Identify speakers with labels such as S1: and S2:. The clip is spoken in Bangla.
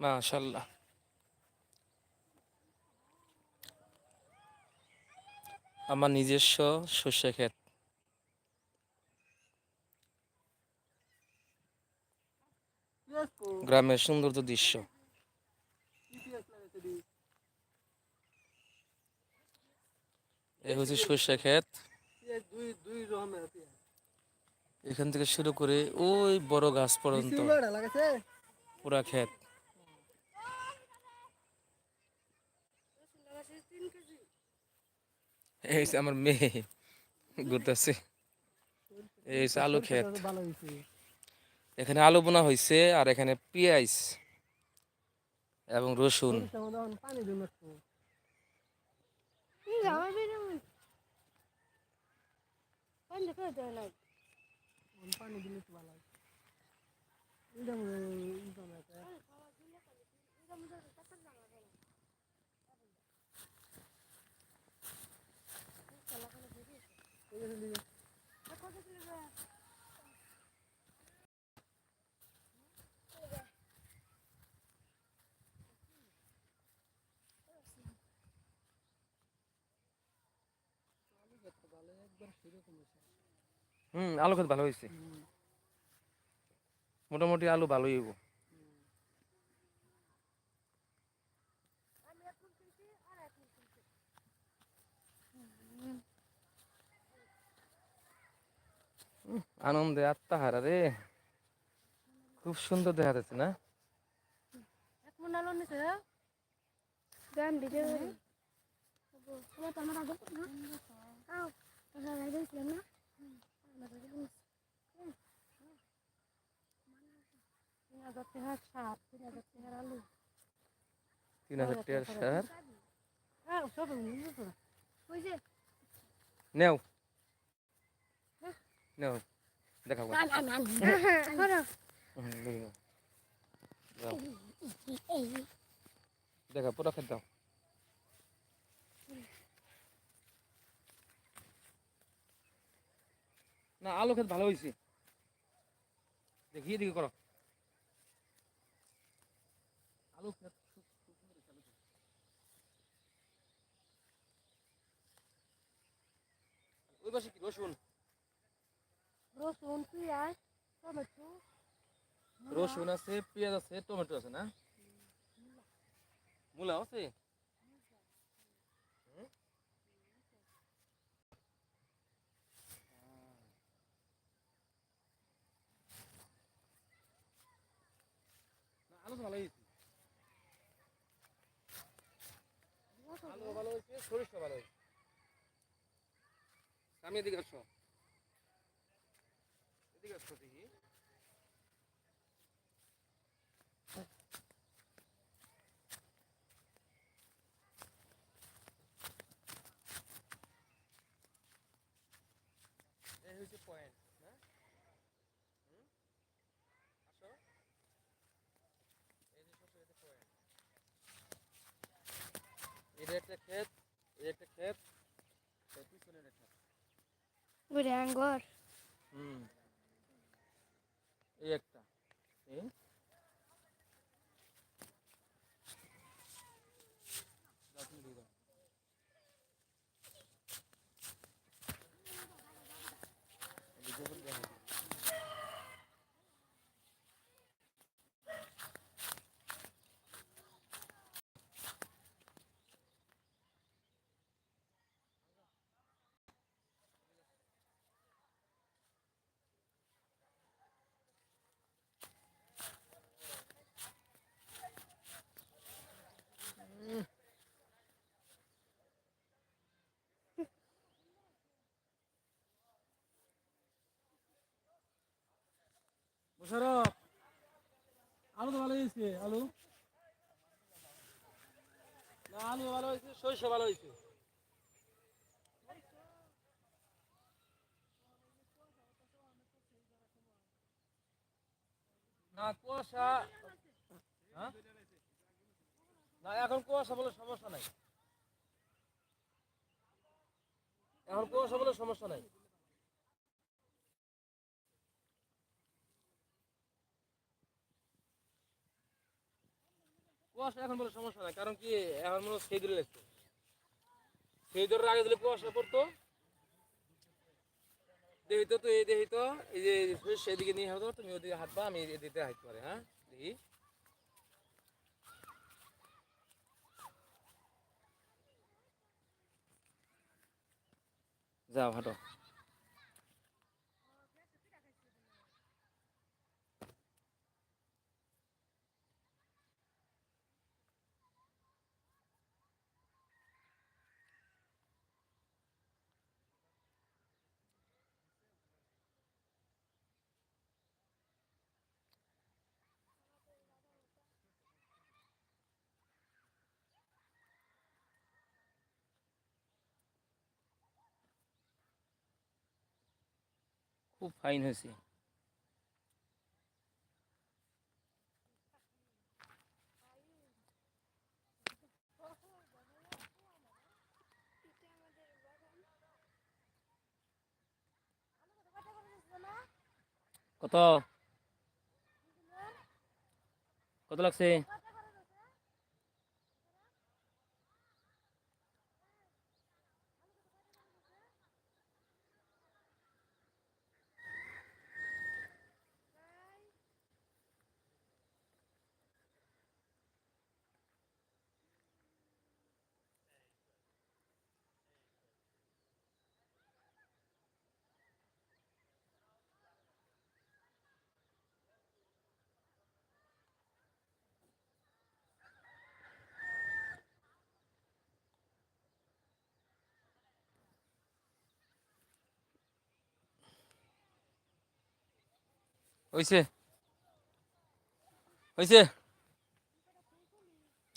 S1: মাশাল্লাহ আমার নিজস্ব সর্ষে ক্ষেত। গ্রামের সুন্দর দৃশ্য। এই হচ্ছে সর্ষে ক্ষেত। এখান থেকে শুরু করে ওই বড় গাছ পর্যন্ত। পুরা ক্ষেত। এই আমার মেয়ে ঘুরতেছে। এই আলু ক্ষেত। এখানে আলু বোনা হয়েছে আর এখানে পেঁয়াজ এবং রসুন
S2: দিন একটু এখন পানি দিলে একটু ভালো হয় এটা মনে হয় ইটা না এটা। এই যে দিলে। আলু ক্ষেত তো ভালো, একবার সেরকম হয়েছে।
S1: হুম আলু ক্ষেত ভালো হয়েছে। মোটামুটি আলু ভালোই হইব। উহ, আনন্দে আত্মাহারা রে। খুব সুন্দর দেখা যাচ্ছে না? তিন হাজার টাকার সার। নেও। নেও দেখাবো দেখে পুরো খেত দাও না আলু খেত ভালো হয়েছে। দেখি এদিকে করো। আলু ক্ষেত। ওই পাশে কি রসুন?
S3: রসুন, পেঁয়াজ, টমেটো।
S1: রসুন আছে, পেঁয়াজ আছে, টমেটো আছে না? মূলা আছে? আলু ভালো হয়েছে। আলু ভালো হয়েছে, সরিষা ভালো হয়েছে। আমি এদিকে আসো। আসো দেখি এই হচ্ছে পয়েন্ট না? হুম? আসো। এই যে শস্য এটা পয়েন্ট এটা একটা ক্ষেত এই একটা ক্ষেত। পিছনের একটা হুম। এই একটা। এই দাও তুমি দিয়ে দাও। এদিকে করে দাও।
S2: মোশারফ। আলু তো ভালো হয়েছে, আলু। না, আলু ভালো হয়েছে, সরিষা ভালো হয়েছে।
S1: না, কুয়াশা। হ্যাঁ? না, এখন কুয়াশা বলে সমস্যা নাই। এখন কুয়াশা বলে সমস্যা নাই। কুয়াশা এখন বলে সমস্যা নাই, কারণ কি এখন মনে সেই লাগছে। সেই দূরের আগে দিলে কুয়াশা পড়তো। দেখি তো তুই দেখি তো এই যে সেদিকে নিয়ে হতো তুমি ওদিকে হাঁটবা, আমি এদিকে হাঁটতে পারি হ্যাঁ? দেখি। যাও, হাঁটো। খুব ফাইন হয়েছে। কত? কত লাগছে? হয়েছে হয়েছে